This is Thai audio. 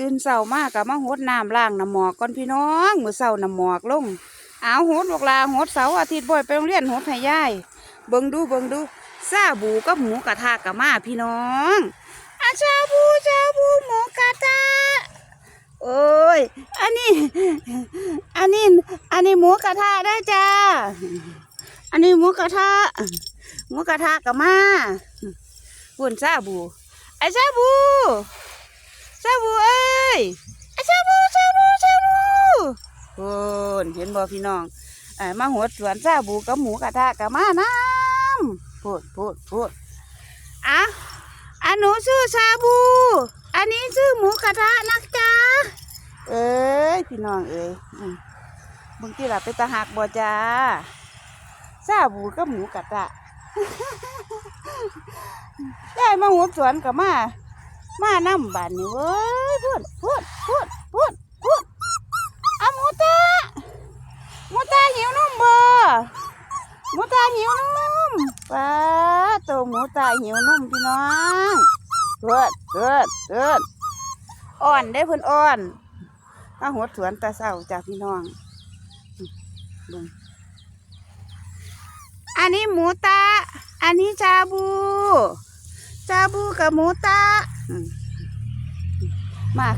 ตื่นเช้ามากกับมาหดน้ำล้างน้ำหมอกก่อนพี่น้องมือเช้าน้ำหมอกลงเอาหดลูกลาหดเสาร์อาทิตย์บ่อยไปโรงเรียนหดให้ยายเบิ่งดูเบิ่งดูซาบูกับหมูกระทะกับมาพี่น้องอาชาบูชาบูหมูกระทะโอ้ยอันนี้ อันนี้ อันนี้หมูกระทะได้จ้าอันนี้หมูกระทะหมูกระทะกับมาหุ่นซาบูไอซาบูซาบูเอ้ ยไอ้ซาบูซาบูซาบูหุ่นเห็นบ่พี่น้องไอ้มาหัวสวนซาบูกับหมูกระทะกับมาน้ำพูดพูดพูดอะอันหนูชื่อซาบู อันนี้ชื่อหมูกระทะนักจ้าเอ้ยพี่น้องเอ้ยอืมมึงที่หลับไปตาหักบ่จ้าซาบูกับหมูกระทะได้มาหัวสวนกับมา มาน้ำบานนี่เว้ยพูดพูดพูดพูดพูดอาหมูตาหมูตาหิวนมบ่หมูตาหิวนมป้าตัวหมูตาหิวนมพี่น้องเกิดเกิดเกิดอ่อนได้เพิ่นอ่อนมาหัวสวนตาเศร้าจ้าพี่น้องอันนี้หมูตา อันนี้ชาบู ชาบูกับหมูตา มมา